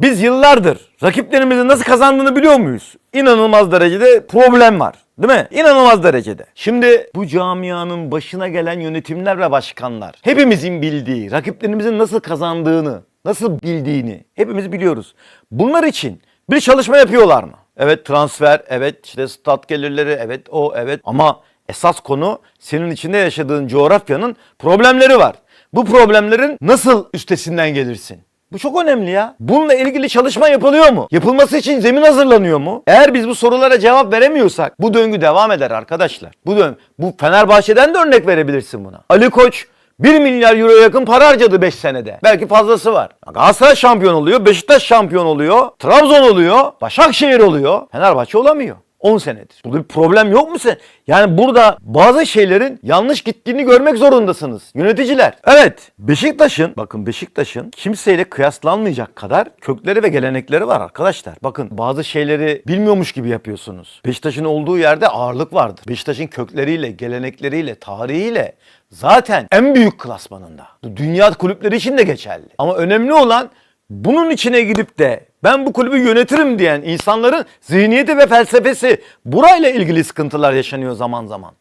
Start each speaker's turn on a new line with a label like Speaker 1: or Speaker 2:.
Speaker 1: Biz yıllardır rakiplerimizin nasıl kazandığını biliyor muyuz? İnanılmaz derecede problem var. Değil mi? İnanılmaz derecede. Şimdi bu camianın başına gelen yönetimler ve başkanlar hepimizin bildiği rakiplerimizin nasıl kazandığını, nasıl bildiğini hepimiz biliyoruz. Bunlar için bir çalışma yapıyorlar mı? Evet transfer, evet işte stat gelirleri, evet o, evet ama esas konu senin içinde yaşadığın coğrafyanın problemleri var. Bu problemlerin nasıl üstesinden gelirsin? Bu çok önemli ya. Bununla ilgili çalışma yapılıyor mu? Yapılması için zemin hazırlanıyor mu? Eğer biz bu sorulara cevap veremiyorsak bu döngü devam eder arkadaşlar. Bu döngü. Bu Fenerbahçe'den de örnek verebilirsin buna. Ali Koç 1 milyar euro yakın para harcadı 5 senede. Belki fazlası var. Galatasaray şampiyon oluyor, Beşiktaş şampiyon oluyor, Trabzon oluyor, Başakşehir oluyor. Fenerbahçe olamıyor. 10 senedir. Burada bir problem yok mu sen? Yani burada bazı şeylerin yanlış gittiğini görmek zorundasınız. Yöneticiler. Evet. Beşiktaş'ın bakın Beşiktaş'ın kimseyle kıyaslanmayacak kadar kökleri ve gelenekleri var arkadaşlar. Bakın bazı şeyleri bilmiyormuş gibi yapıyorsunuz. Beşiktaş'ın olduğu yerde ağırlık vardır. Beşiktaş'ın kökleriyle, gelenekleriyle, tarihiyle zaten en büyük klasmanında. Dünya kulüpleri için de geçerli. Ama önemli olan bunun içine girip de ben bu kulübü yönetirim diyen insanların zihniyeti ve felsefesi burayla ilgili sıkıntılar yaşanıyor zaman zaman.